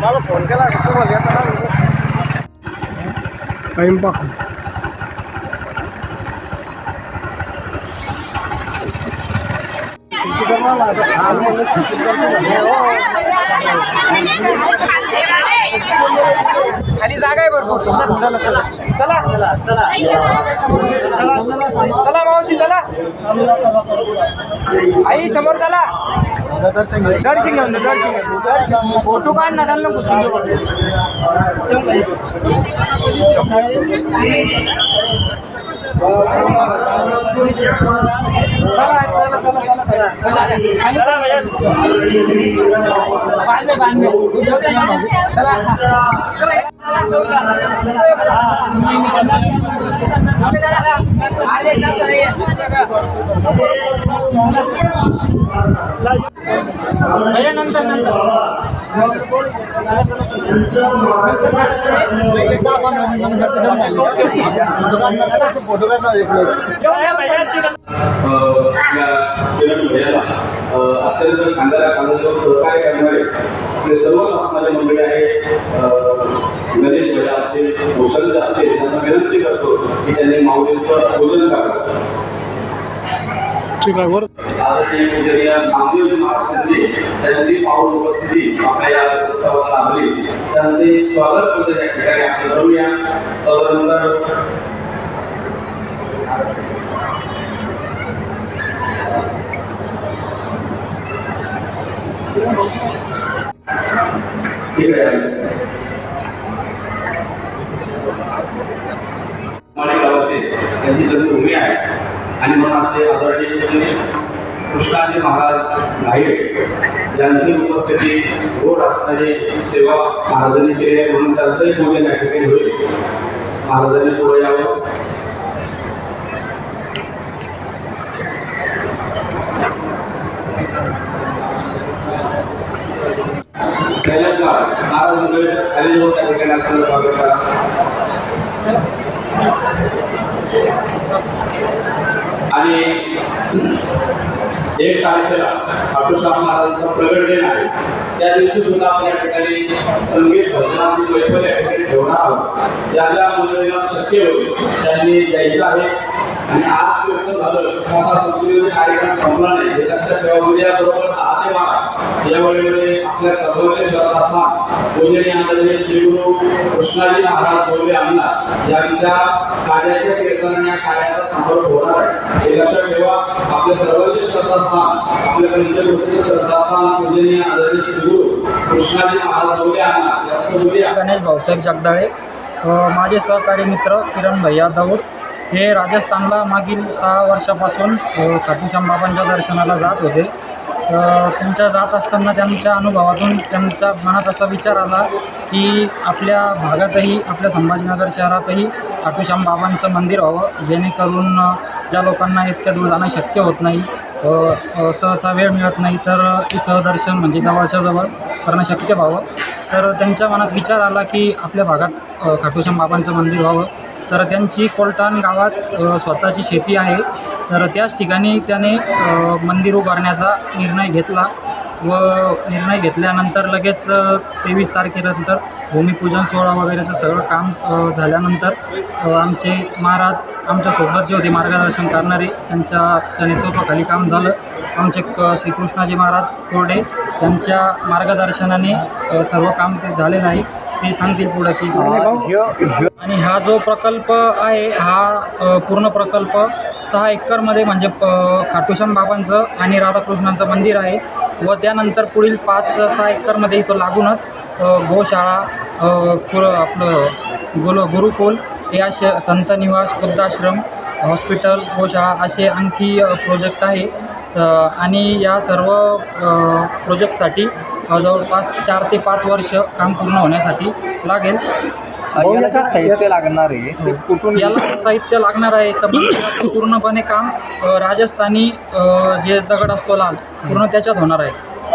मला फोन केला तुम्हाला येताना खाली जागा आहे भरपूर. चला चला. चला मावशी चला. आई समोर चला. दर्शन घेऊन दर्शन घेऊन फोटो काढ ना त्यांना नंतर नंतर फोटो अत्यंत खांद्याला सहकार्य करणारे आपले सर्वच असणारे मंडळी आहे गणेश भैया असतील भूषण असतील त्यांना विनंती करतो की त्यांनी माऊलींचं पूजन करावं. त्यांची पाऊल उपस्थिती आपल्या या उत्सवाला लाभली. त्यांचे स्वागत पूजन या ठिकाणी. आपण करूया. तदनंतर ठीक आहे. आणि आदरणीय कृष्णाजी महाराज घाईड यांची उपस्थिती गोड असणारी सेवा महाराजांनी केली आहे म्हणून त्यांचंही पूजन या ठिकाणी होईल. महाराजांनी पुढे यावं. कैलास महाराज महाराज मंडळी खाली जाऊन त्या ठिकाणी असताना स्वागत करा आणि एक तारखेला खाटूश्याम महाराजांचा प्रगट दिन आहे त्या दिवशी सुद्धा आपण या ठिकाणी संगीत भजनाची मैफल या ठिकाणी ठेवणार आहोत. ज्या ज्या शक्य होईल त्यांनी यायचं आहे. आणि आज कीर्तन झालं आता कार्यक्रम संपला नाही. हे लक्षात ठेवा उद्या बरोबर दहा आपल्या सर्वोच्च पूजनीय आदरणीय श्रीगुरु कृष्णाजी महाराज आमदार यांच्या कार्याच्या कीर्तनाने कार्याचा समारोप होणार आहे. हे लक्षात ठेवा. सर्वोच्च श्रद्धास्थान श्रद्धास्थान पूजनीय आदरणीय श्रीगुरु कृष्णाजी महाराज आमदार यांचं उद्या गणेश भाऊसाहेब जगदाळे माझे सहकारी मित्र किरण भैया दौड हे राजस्थानला मागील सहा वर्षापासून खाटूश्याम बाबांच्या दर्शनाला जात होते. त्यांच्या जात असताना त्यांच्या अनुभवातून त्यांच्या मनात असा विचार आला की आपल्या भागातही आपल्या संभाजीनगर शहरातही खाटूश्याम बाबांचं मंदिर व्हावं जेणेकरून ज्या लोकांना इतक्या दूर जाणं शक्य होत नाही सहसा वेळ मिळत नाही तर इथं दर्शन म्हणजे जवळच्या जवळ करणं शक्य व्हावं. तर त्यांच्या मनात विचार आला की आपल्या भागात खाटूश्याम बाबांचं मंदिर व्हावं. तर त्यांची कोलटाण गावात स्वतःची शेती आहे. तर त्याच ठिकाणी त्याने मंदिर उभारण्याचा निर्णय घेतला व निर्णय घेतल्यानंतर लगेच तेवीस तारखेनंतर भूमिपूजन सोहळा वगैरेचं सगळं काम झाल्यानंतर आमचे महाराज आमच्यासोबत जे होते मार्गदर्शन करणारे त्यांच्या त्या नेतृत्वाखाली काम झालं. आमचे क श्रीकृष्णाजी महाराज कोरडे त्यांच्या मार्गदर्शनाने सर्व काम ते झाले नाही. ते सांगतील पुढं की आणि हा जो प्रकल्प आहे हा पूर्ण प्रकल्प सहा एकरमध्ये म्हणजे अ, खाटूश्याम बाबांचं आणि राधाकृष्णांचं मंदिर आहे व त्यानंतर पुढील पाच सहा एकरमध्ये इथं लागूनच गोशाळा कुर आपलं गुरु गुरुकुल हे असे संत निवास वृद्धाश्रम हॉस्पिटल गोशाळा असे आणखी प्रोजेक्ट आहे. आणि या सर्व प्रोजेक्टसाठी जवळपास चार ते पाच वर्ष काम पूर्ण होण्यासाठी लागेल. आणि याला जे साहित्य लागणार आहे ते कुठून याला साहित्य लागणार आहे तर मंदिराचं पूर्णपणे काम अ, राजस्थानी अ, जे दगड असतो लाल पूर्ण त्याच्यात होणार आहे.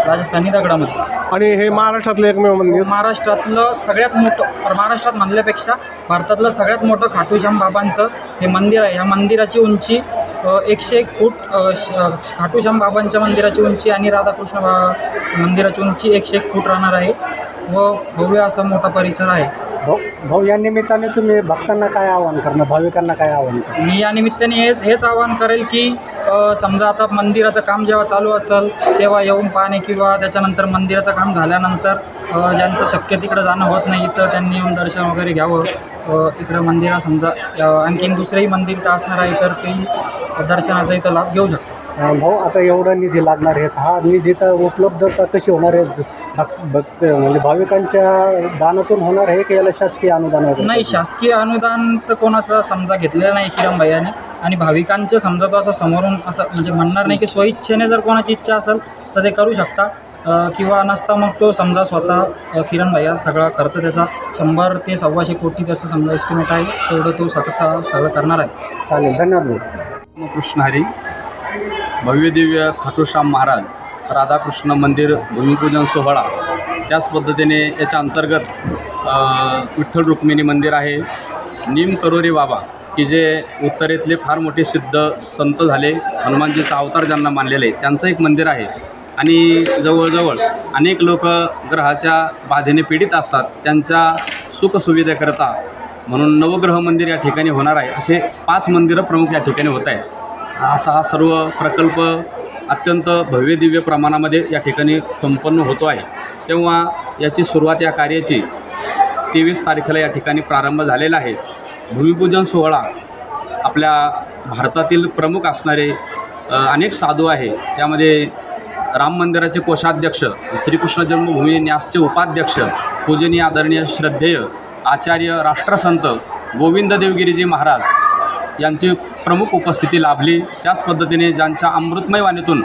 राजस्थानी दगडामध्ये. आणि हे महाराष्ट्रातलं एकमेव मंदिर? महाराष्ट्रातलं सगळ्यात मोठं महाराष्ट्रात म्हणल्यापेक्षा भारतातलं सगळ्यात मोठं खाटूश्याम बाबांचं हे मंदिर आहे. ह्या मंदिराची उंची एकशे एक फूट खाटूश्याम बाबांच्या मंदिराची उंची आणि राधाकृष्ण बा मंदिराची उंची एकशे एक फूट राहणार आहे व भव्य असा मोठा परिसर आहे. भाऊ भाऊ या निमित्ताने तुम्ही भक्तांना काय आवाहन करणार? भाविकांना काय आवाहन करणार? मी या निमित्ताने हेच हेच आवाहन करेल की अ, समजा आता मंदिराचं काम जेव्हा चालू असेल तेव्हा येऊन पाहणे किंवा त्याच्यानंतर मंदिराचं काम झाल्यानंतर अ, ज्यांचं शक्य तिकडं जाणं होत नाही तर त्यांनी येऊन दर्शन वगैरे घ्यावं. अ, इकडं मंदिरात समजा अ, आणखीन दुसरंही मंदिर तर असणार आहे तर ते दर्शनाचा इथं लाभ घेऊ शकतो. अं, भाऊ आता एवढा निधी लागणार आहे. हा निधी तर उपलब्धता कशी होणार आहे? भक्त भक्त म्हणजे भाविकांच्या दानातून होणार आहे की याला शासकीय अनुदान वगैरे? नाही शासकीय अनुदान तर कोणाचं समजा घेतलेलं नाही किरण भैयाने. आणि भाविकांचे समजा तो असं समोरून असं म्हणजे म्हणणार नाही की स्वइच्छेने जर कोणाची इच्छा असेल तर ते करू शकता. अ, किंवा नसता मग तो समजा स्वतः अ, किरण भैया सगळा खर्च त्याचा शंभर ते सव्वाशे कोटी त्याचं समजा एस्टिमेट आहे तेवढं तो स्वतः सगळं करणार आहे. चालेल धन्यवाद भाऊ. कृष्ण हरी भव्य खाटूश्याम महाराज राधाकृष्ण मंदिर भूमिपूजन सोहळा. त्याच पद्धतीने याच्या अंतर्गत विठ्ठल रुक्मिणी मंदिर आहे. नीम करोरी बाबा की जे उत्तरेतले फार मोठे सिद्ध संत झाले हनुमानजीचा अवतार ज्यांना मानलेले त्यांचं एक मंदिर आहे. आणि जवळजवळ अनेक लोक ग्रहाच्या बाधेने पीडित असतात त्यांच्या सुखसुविधेकरता म्हणून नवग्रह मंदिर या ठिकाणी होणार आहे. असे पाच मंदिरं प्रमुख या ठिकाणी होत आहेत. असा हा सर्व प्रकल्प अत्यंत भव्यदिव्य प्रमाणामध्ये या ठिकाणी संपन्न होतो आहे. तेव्हा याची सुरुवात या कार्याची तेवीस तारखेला या ठिकाणी प्रारंभ झालेला आहे. भूमिपूजन सोहळा आपल्या भारतातील प्रमुख असणारे अनेक साधू आहे. त्यामध्ये राम मंदिराचे कोषाध्यक्ष श्रीकृष्ण जन्मभूमी न्यासचे उपाध्यक्ष पूजनीय आदरणीय श्रद्धेय आचार्य राष्ट्रसंत गोविंद देवगिरीजी महाराज यांची प्रमुख उपस्थिती लाभली. त्याच पद्धतीने ज्यांच्या अमृतमय वाणीतून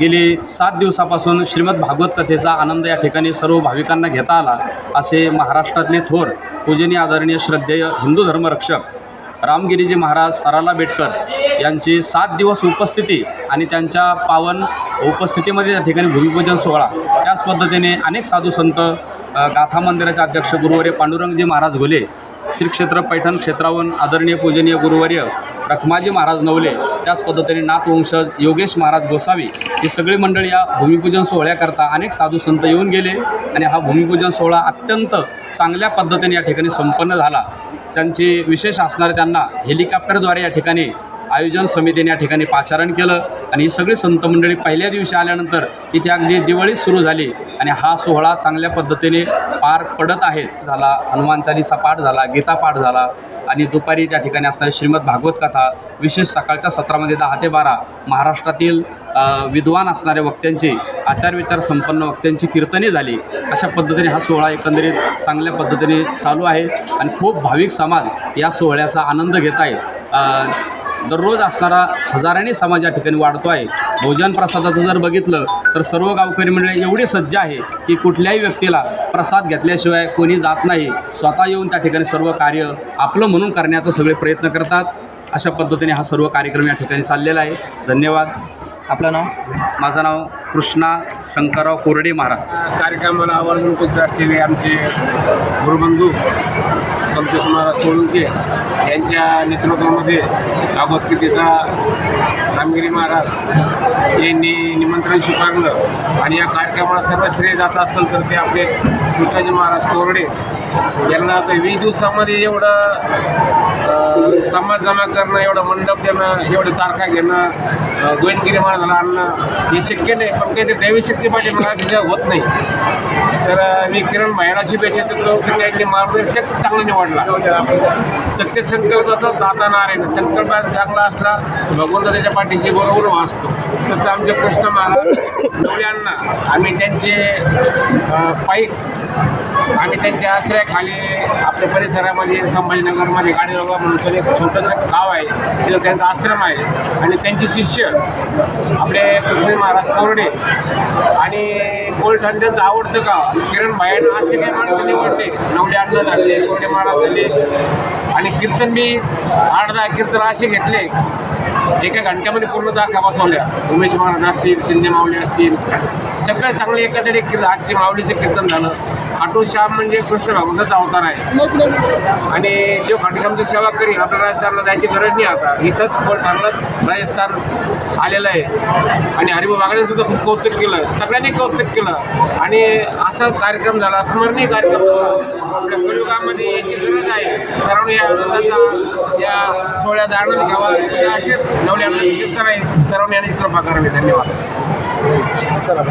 गेली सात दिवसापासून श्रीमद भागवत कथेचा आनंद या ठिकाणी सर्व भाविकांना घेता आला असे महाराष्ट्रातले थोर पूजनीय आदरणीय श्रद्धेय हिंदू धर्मरक्षक रामगिरीजी महाराज सराला बेटकर यांची सात दिवस उपस्थिती आणि त्यांच्या पावन उपस्थितीमध्ये या ठिकाणी भूमिपूजन सोहळा. त्याच पद्धतीने अनेक साधू संत गाथा मंदिराचे अध्यक्ष गुरुवर्य पांडुरंगजी महाराज घोले श्री क्षेत्र पैठण क्षेत्रावरून आदरणीय पूजनीय गुरुवर्य रखमाजी महाराज नवले त्याच पद्धतीने नाथवंशज योगेश महाराज गोसावी ही सगळी मंडळी या भूमिपूजन सोहळ्याकरता अनेक साधू संत येऊन गेले आणि हा भूमिपूजन सोहळा अत्यंत चांगल्या पद्धतीने या ठिकाणी संपन्न झाला. त्यांची विशेष असणारे त्यांना हेलिकॉप्टरद्वारे या ठिकाणी आयोजन समितीने या ठिकाणी पाचारण केलं आणि ही सगळी संत मंडळी पहिल्या दिवशी आल्यानंतर इथे अगदी दिवाळी सुरू झाली आणि हा सोहळा चांगल्या पद्धतीने पार पडत आहे. झाला हनुमान चालीसा पाठ झाला गीता पाठ झाला आणि दुपारी त्या ठिकाणी असणारी श्रीमद भागवत कथा विशेष सकाळच्या सत्रामध्ये दहा ते बारा महाराष्ट्रातील विद्वान असणाऱ्या वक्त्यांची आचारविचार संपन्न वक्त्यांची कीर्तने झाली. अशा पद्धतीने हा सोहळा एकंदरीत चांगल्या पद्धतीने चालू आहे आणि खूप भाविक समाज या सोहळ्याचा आनंद घेत आहे. दररोज असणारा हजारांनी समाज या ठिकाणी वाढतो आहे. भोजन प्रसादाचं जर बघितलं तर सर्व गावकरी मंडळी एवढी सज्ज आहे की कुठल्याही व्यक्तीला प्रसाद घेतल्याशिवाय कोणी जात नाही. स्वतः येऊन त्या ठिकाणी सर्व कार्य आपलं म्हणून करण्याचा सगळे प्रयत्न करतात. अशा पद्धतीने हा सर्व कार्यक्रम या ठिकाणी चाललेला आहे. धन्यवाद. आपलं नाव? माझं नाव कृष्णा शंकरराव कोरडे महाराज. कार्यक्रमाला आवर्जून उपस्थित असलेले आमचे गुरुबंधू संतोष महाराज सोळुंके यांच्या नेतृत्वामध्ये भागवतगीतेचा रामगिरी महाराज यांनी निमंत्रण स्वीकारलं आणि या कार्यक्रमाला सर्व श्रेय जात असेल तर ते आपले कृष्णाजी महाराज कोरडे यांना आता वीस दिवसामध्ये एवढं समाज जमा करणं एवढं मंडप देणं एवढी तारखा घेणं गोविंदगिरी महाराजाला आणणं हे शक्य नाही. पण काही ते दैवी शक्ती पाहिजे महाराजाच्या होत नाही. तर मी किरण भायला शुभेच्छा देतो की त्यांनी मार्गदर्शक चांगला निवडला. सत्य संकल्पाचा दाता नारायण. संकल्प चांगला असला भगवंत त्याच्या पाठीशी बरोबर वाचतो. तसं आमचे कृष्ण महाराज आम्ही त्यांचे पाईप आम्ही त्यांच्या आश्रयाखाली आपल्या परिसरामध्ये संभाजीनगरमध्ये गाडीरोगा म्हणून एक छोटंसं गाव आहे. तिथं त्यांचा आश्रम आहे. आणि त्यांचे शिष्य आपले कृष्ण महाराज कोरडे आणि गोलठाण त्यांचं आवडतं गाव. किरण भायन असे काही माणसं निवडले नवडे अन्न झाले कोरडे महाराज झाले. आणि कीर्तन मी आठ दहा कीर्तन असे घेतले. एका घंट्यामध्ये पूर्ण दाखला बसवल्या उमेश महाराज असतील शिंदे माऊली असतील. सगळे चांगले एकाच कीर्तन आजचे माऊलीचे कीर्तन झालं. खाटू श्याम म्हणजे कृष्ण भगवंताचा अवतार आहे. आणि जो खाटू श्यामची सेवा करील आपल्या राजस्थानला जायची गरज नाही आता. इथंच ठरलंच राजस्थान आलेलं आहे. आणि हरिभाऊ बागड्यांनी सुद्धा खूप कौतुक केलं. सगळ्यांनी कौतुक केलं. आणि असा कार्यक्रम झाला स्मरणीय कार्यक्रम झाला. कलियुगामध्ये याची गरज आहे. सर्वांनी या आनंदाचा या सोहळ्याचा आनंद घ्यावा. असेच नवले आनंदाचे कीर्तन आहे. सर्वांनी यानेच कृपा करावी. धन्यवाद. चला